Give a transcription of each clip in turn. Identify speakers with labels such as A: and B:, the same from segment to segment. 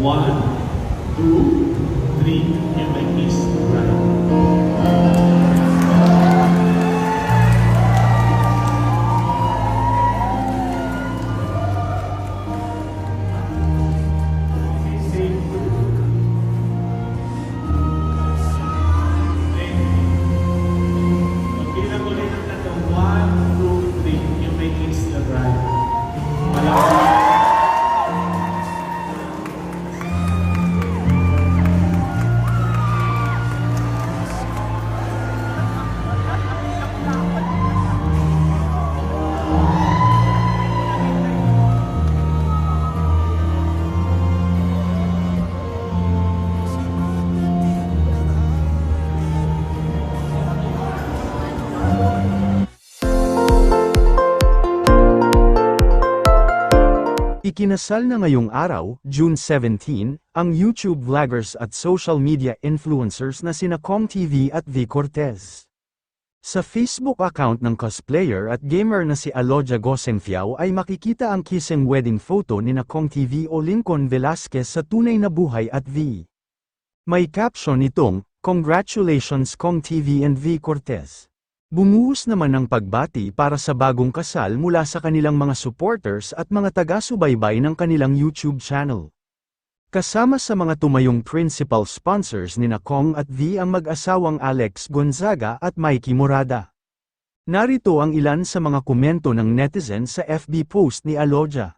A: One, two, three, You make this Right.
B: Ikinasal na ngayong araw, June 17, ang YouTube vloggers at social media influencers na sina Kong TV at V Cortez. Sa Facebook account ng cosplayer at gamer na si Aloja Gosengfiao ay makikita ang kissing wedding photo ni na Kong TV o Lincoln Velasquez sa tunay na buhay at V. May caption itong, Congratulations Kong TV and V Cortez. Bumuhos naman ng pagbati para sa bagong kasal mula sa kanilang mga supporters at mga taga-subaybay ng kanilang YouTube channel. Kasama sa mga tumayong principal sponsors ni Kong at V ang mag-asawang Alex Gonzaga at Mikey Morada. Narito ang ilan sa mga komento ng netizen sa FB post ni Aloja.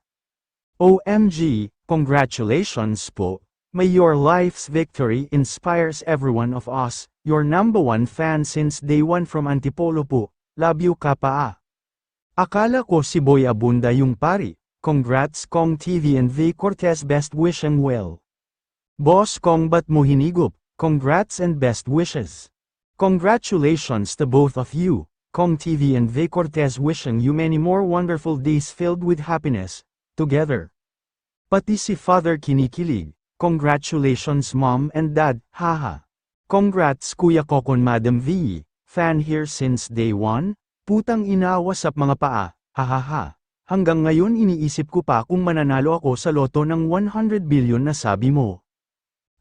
B: OMG, congratulations po. May your life's victory inspires everyone of us, your number one fan since day one from Antipolo po, love you kapaa. Akala ko si Boy Abunda yung pari, congrats Kong TV and V Cortez best wishing well. Boss Kong ba't congrats and best wishes. Congratulations to both of you, Kong TV and V Cortez wishing you many more wonderful days filled with happiness, together. Pati si Father kinikilig, congratulations mom and dad, haha. Congrats Kuya Kokon Madam V, fan here since day one, putang inawasap mga paa, hahaha. Hanggang ngayon iniisip ko pa kung mananalo ako sa loto ng 100 billion na sabi mo.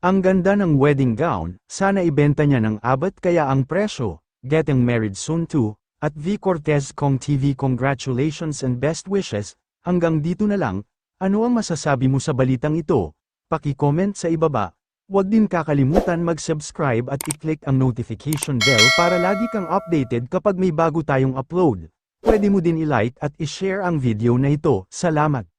B: Ang ganda ng wedding gown, sana ibenta niya ng abot kaya ang presyo, getting married soon too, at V Cortez Kong TV congratulations and best wishes, hanggang dito na lang, ano ang masasabi mo sa balitang ito? Paki-comment sa ibaba. Huwag din kakalimutan mag-subscribe at i-click ang notification bell para lagi kang updated kapag may bago tayong upload. Pwede mo din i-like at i-share ang video na ito. Salamat!